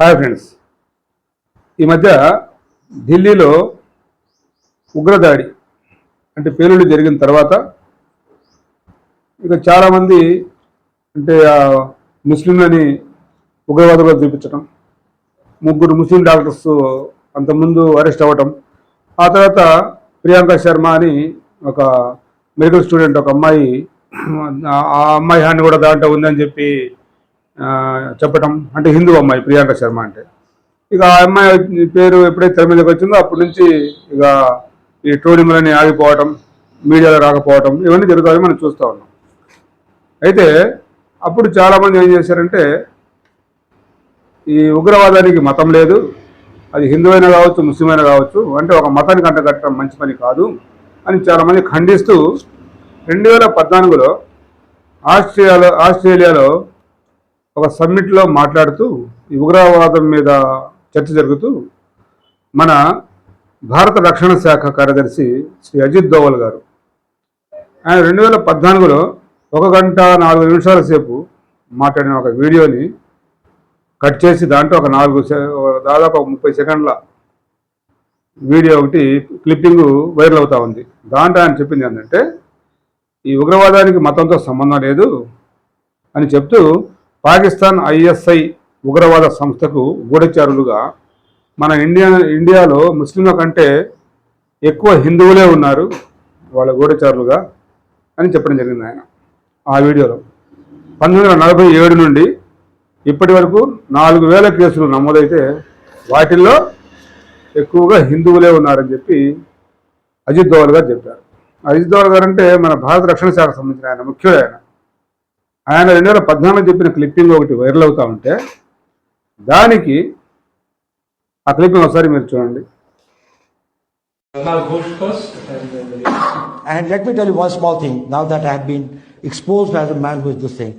Hi friends. ఈ మధ్య ఢిల్లీలో ఉగ్రదాడి అంటే పేలుళ్ళు జరిగిన తర్వాత ఇక చాలామంది అంటే ముస్లింలని ఉగ్రవాదులుగా చూపించడం ముగ్గురు ముస్లిం డాక్టర్స్ అంతకుముందు అరెస్ట్ అవ్వటం ఆ తర్వాత ప్రియాంక శర్మ అని ఒక మెడికల్ స్టూడెంట్ ఒక అమ్మాయి ఆ- అమ్మాయి హ్యాండ్ కూడా దాంట్లో ఉందని చెప్పి చెప్పటం అంటే హిందూ అమ్మాయి ప్రియాంక శర్మ అంటే. ఇక ఆ అమ్మాయి పేరు ఎప్పుడైతే తెర మీదకి వచ్చిందో అప్పటి నుంచి ఇక ఈ ట్రోలింగ్లని ఆగిపోవటం మీడియాలో రాకపోవటం ఇవన్నీ జరుగుతాయని మనం చూస్తూ ఉన్నాం. అయితే అప్పుడు చాలామంది ఏం చేశారంటే ఈ ఉగ్రవాదానికి మతం లేదు అది హిందువైనా అయినా కావచ్చు ముస్లిం అయినా కావచ్చు అంటే ఒక మతానికి అంటగట్టడం మంచి పని కాదు అని చాలామంది ఖండిస్తూ రెండు వేల పద్నాలుగులో ఆస్ట్రేలియాలో ఆస్ట్రేలియాలో ఒక సమ్మిట్లో మాట్లాడుతూ ఈ ఉగ్రవాదం మీద చర్చ జరుగుతూ మన భారత రక్షణ శాఖ కార్యదర్శి శ్రీ అజిత్ దోవల్ గారు. ఆయన రెండు వేల పద్నాలుగులో ఒక గంట నాలుగు నిమిషాల సేపు మాట్లాడిన ఒక వీడియోని కట్ చేసి దాంట్లో ఒక నాలుగు దాదాపు ఒక ముప్పై సెకండ్ల వీడియో ఒకటి క్లిప్పింగ్ వైరల్ అవుతా ఉంది. దాంట్లో ఆయన చెప్పింది ఏంటంటే ఈ ఉగ్రవాదానికి మతంతో సంబంధం లేదు అని చెప్తూ పాకిస్తాన్ ఐఎస్ఐ ఉగ్రవాద సంస్థకు గూఢచారులుగా మన ఇండియా ఇండియాలో ముస్లింల కంటే ఎక్కువ హిందువులే ఉన్నారు వాళ్ళ గూఢచారులుగా అని చెప్పడం జరిగింది ఆయన ఆ వీడియోలో. పంతొమ్మిది వందల నలభై ఏడు నుండి ఇప్పటి వరకు నాలుగు వేల కేసులు నమోదైతే వాటిల్లో ఎక్కువగా హిందువులే ఉన్నారని చెప్పి అజిత్ దోవల్ గారు చెప్పారు. అజిత్ దోవల్ గారు అంటే మన భారత రక్షణ శాఖకు సంబంధించిన ఆయన ముఖ్యుడు ఆయన. ఆయన రెండు వేల పద్నాలుగు చెప్పిన క్లిప్పింగ్ ఒకటి వైరల్ అవుతా ఉంటే దానికి ఆ క్లిప్పింగ్ ఒకసారి మీరు చూడండి And let me tell you one small thing, now that I have been exposed as a man who is this thing.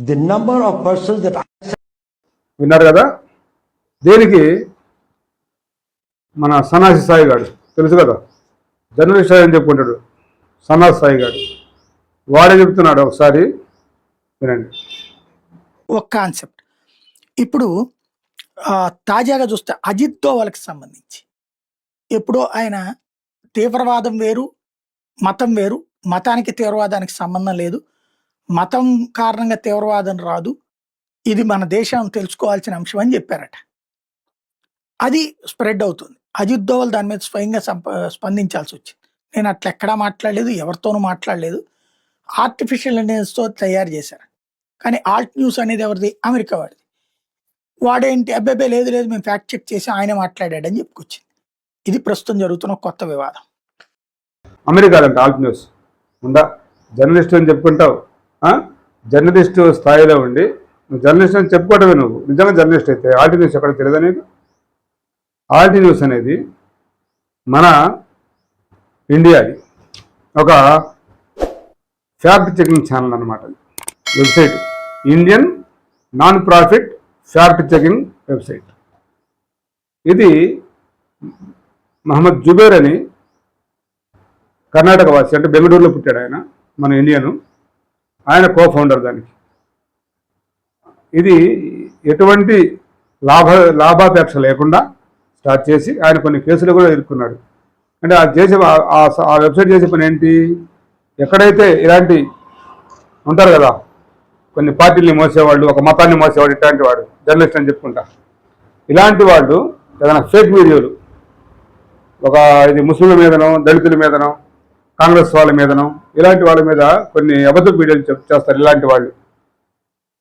The number of persons that I విన్నారు కదా దేనికి మన సన్నాసి సాయి గాడు తెలుసు కదా జర్నలిస్ట్ అని చెప్పుకుంటాడు సన్నాసి సాయి గాడు వాడే చెప్తున్నాడు ఒకసారి వినండి. ఒక కాన్సెప్ట్. ఇప్పుడు తాజాగా చూస్తే అజిత్ దోవల్కి సంబంధించి. ఎప్పుడో ఆయన తీవ్రవాదం వేరు మతం వేరు మతానికి తీవ్రవాదానికి సంబంధం లేదు మతం కారణంగా తీవ్రవాదం రాదు ఇది మన దేశం తెలుసుకోవాల్సిన అంశం అని చెప్పారట. అది స్ప్రెడ్ అవుతుంది. అజిత్ దోవల్ దాని మీద స్వయంగా సంప స్పందించాల్సి వచ్చింది. నేను అట్లా ఎక్కడా మాట్లాడలేదు ఎవరితోనూ మాట్లాడలేదు. ఆర్టిఫిషియల్ ఇంటెలిజెన్స్తో తయారు చేశారు కానీ ఆల్ట్ న్యూస్ అనేది ఎవరిది? అమెరికా వాడిది. వాడేంటి? అబ్బాయి లేదు లేదు మేము ఫ్యాక్ట్ చెక్ చేసి ఆయన మాట్లాడాడని చెప్పుకొచ్చింది. ఇది ప్రస్తుతం జరుగుతున్న కొత్త వివాదం. అమెరికాలో ఆల్ట్ న్యూస్. ఉందా? జర్నలిస్ట్ అని చెప్పుకుంటావు. జర్నలిస్ట్ స్థాయిలో ఉండి నువ్వు జర్నలిస్ట్ అని చెప్పుకోవటమే నువ్వు. నిజంగా జర్నలిస్ట్ అయితే ఆల్ట్ న్యూస్ ఎక్కడ తెలియదు నీకు? ఆల్ట్ న్యూస్ అనేది మన ఇండియాది ఒక ఫ్యాక్ట్ చెకింగ్ ఛానల్ అనమాట website. Indian non profit fact checking website ఇది మహమ్మద్ జుబేర్ అని కర్ణాటక వాసి అంటే బెంగళూరులో పుట్టాడు ఆయన మన ఇండియను ఆయన కో ఫౌండర్ దానికి. ఇది ఎటువంటి లాభ లాభాపేక్ష లేకుండా స్టార్ట్ చేసి ఆయన కొన్ని కేసులు కూడా ఎదుర్కొన్నాడు. అంటే ఆ చేసే ఆ వెబ్సైట్ చేసే పని ఏంటి? ఎక్కడైతే ఇలాంటి ఉంటారు కదా కొన్ని పార్టీల్ని మోసేవాళ్ళు ఒక మతాన్ని మోసేవాడు ఇట్లాంటి వాడు జర్నలిస్ట్ అని చెప్పుకుంటా. ఇలాంటి వాళ్ళు ఏదైనా ఫేక్ వీడియోలు ఒక ఇది ముస్లింల మీదనో దళితుల మీదనో కాంగ్రెస్ వాళ్ళ మీదనో ఇలాంటి వాళ్ళ మీద కొన్ని అబద్ధ వీడియోలు చెప్ చేస్తారు ఇలాంటి వాళ్ళు.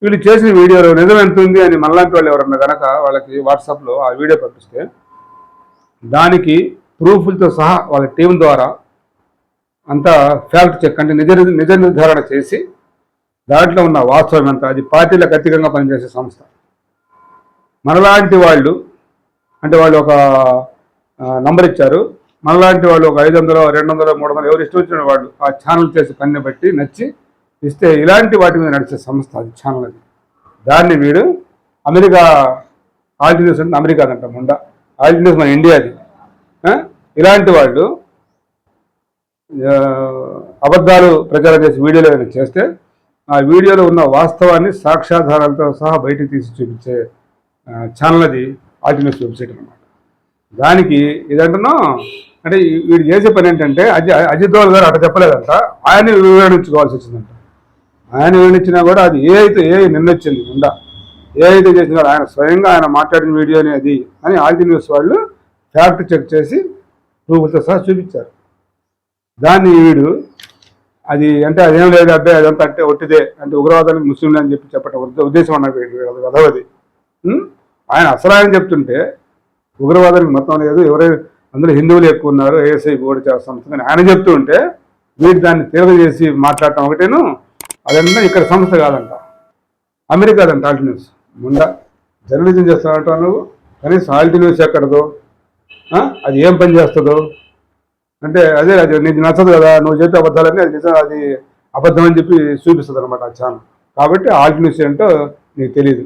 వీళ్ళు చేసిన వీడియోలో నిజం ఎంత ఉంది అని మనలాంటి వాళ్ళు ఎవరన్నా కనుక వాళ్ళకి వాట్సాప్లో ఆ వీడియో పంపిస్తే దానికి ప్రూఫ్లతో సహా వాళ్ళ టీం ద్వారా అంతా ఫ్యాక్ట్ చెక్ అంటే నిజ నిజ నిర్ధారణ చేసి దాంట్లో ఉన్న వాస్తవం ఎంత? అది పార్టీలకు అతీతంగా పనిచేసే సంస్థ. మనలాంటి వాళ్ళు అంటే వాళ్ళు ఒక నంబర్ ఇచ్చారు. మనలాంటి వాళ్ళు ఒక ఐదు వందలు రెండు వందలు మూడు వందలు ఎవరు ఇష్టం వచ్చిన వాళ్ళు ఆ ఛానల్ చేసే పనిని బట్టి నచ్చి ఇస్తే ఇలాంటి వాటి మీద నడిచే సంస్థ అది ఛానల్ అది. దాన్ని వీడు అమెరికా ఆల్టీ న్యూస్ అంటే అమెరికా అంట ముండ. ఆల్టీ న్యూస్ మన ఇండియాది ఇలాంటి వాళ్ళు అబద్ధాలు ప్రచారం చేసి వీడియోలు ఏమైనా చేస్తే ఆ వీడియోలో ఉన్న వాస్తవాన్ని సాక్ష్యాధారాలతో సహా బయటకు తీసి చూపించే ఛానల్ అది ఆల్టిన్యూస్ వెబ్సైట్ అనమాట దానికి ఇదంటున్నా అంటే వీడు చేసే పని ఏంటంటే అజి అజిత్ దోవల్ గారు అట్లా చెప్పలేదంట ఆయన వివరించుకోవాల్సి వచ్చిందంట. ఆయన వివరించినా కూడా అది ఏ అయితే ఏ నిన్నొచ్చింది ఉందా ఏ అయితే చేసినా ఆయన స్వయంగా ఆయన మాట్లాడిన వీడియో అది అని ఆల్టీ న్యూస్ వాళ్ళు ఫ్యాక్ట్ చెక్ చేసి ప్రూఫ్లతో సహా చూపించారు. దాన్ని వీడు అది అంటే అదేం లేదు అబ్బాయి అదంతా అంటే ఒట్టిదే అంటే ఉగ్రవాదానికి ముస్లింలు అని చెప్పి చెప్పటం ఉద్దేశం అన్నది అదవది ఆయన అసలు ఆయన చెప్తుంటే ఉగ్రవాదానికి మతం లేదు ఎవరైనా అందులో హిందువులు ఎక్కువ ఉన్నారు ఏఎస్ఐ కూడా చేస్తాం అని ఆయన చెప్తూ ఉంటే మీరు దాన్ని తీవ్ర చేసి మాట్లాడటం ఒకటేను అదంతా ఇక్కడ సంస్థ కాదంట. అమెరికాదంట ఆల్టీ న్యూస్. ముందా జర్నలిజం చేస్తానంటావు నువ్వు? కనీసం ఆల్టీ న్యూస్ ఎక్కడదో? అది ఏం పని చేస్తుందో? అంటే అదే అది నీకు నచ్చదు కదా నువ్వు చెప్పే అబద్ధాలన్నీ అది నిజం అది అబద్ధం అని చెప్పి చూపిస్తుంది అనమాట ఆ ఛానల్. కాబట్టి ఆల్ట్ న్యూస్ ఏంటో నీకు తెలియదు